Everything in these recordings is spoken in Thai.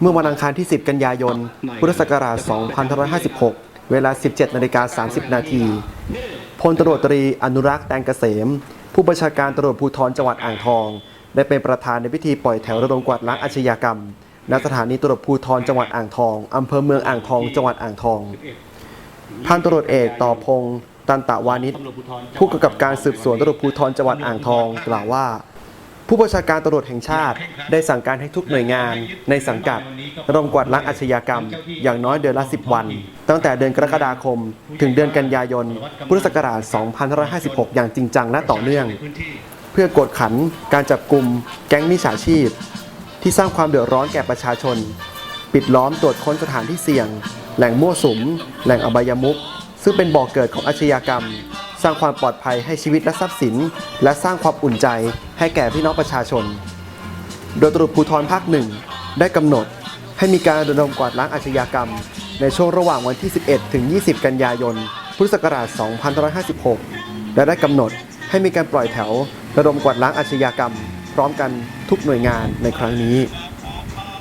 เมื่อวันอังคารที่ 10 กันยายน พุทธศักราช 2556 เวลา 17 นาฬิกา 30 นาที พลตำรวจตรีอนุรักษ์แตงเกษม ผู้บัญชาการตำรวจภูธรจังหวัดอ่างทอง ได้เป็นประธานในพิธีปล่อยแถวระดมกวาดล้างอาชญากรรม ณ สถานีตำรวจภูธรจังหวัดอ่างทอง อำเภอเมืองอ่างทอง จังหวัดอ่างทอง พันตำรวจเอกต่อพงศ์ตันตะวานิชผู้กำกับการสืบสวนตำรวจภูธรจังหวัดอ่างทอง กล่าวว่า ผู้บัญชาการตำรวจแห่งชาติ ได้สั่งการให้ทุกหน่วยงาน ในสังกัดระดมกวาดล้างอาชญากรรม อย่างน้อยเดือนละ 10 วัน ตั้งแต่เดือนกรกฎาคม ถึงเดือนกันยายน พุทธศักราช 2556 อย่างจริงจังและต่อเนื่อง เพื่อกดขันการจับกลุ่มแก๊งมิจฉาชีพ ที่สร้างความเดือดร้อนแก่ประชาชน ปิดล้อมตรวจค้นสถานที่เสี่ยง แหล่งมั่วสุม แหล่งอบายมุขซึ่งเป็นบ่อกเกิดของอาชญากรรม สร้างความปลอดภัยให้ชีวิตและทรัพย์สิน และสร้างความอุ่นใจ ให้แก่พี่น้องประชาชน โดยตำรวจภูธรภาคหนึ่งได้กำหนดให้มีการระดมกวาดล้างอาชญากรรม ในช่วงระหว่างวันที่ 11 ถึง 20 กันยายน พุทธศักราช 2556 และได้กำหนดให้มีการปล่อยแถว ระดมกวาดล้างอาชญากรรม พร้อมกันทุกหน่วยงานในครั้งนี้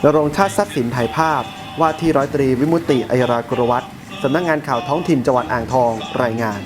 นรงค์ชาติทรัพย์สินถ่ายภาพ ว่าที่ร้อยตรีวิมุตติอัยรากรวัตรสำนักงานข่าวท้องถิ่นจังหวัดอ่างทองรายงาน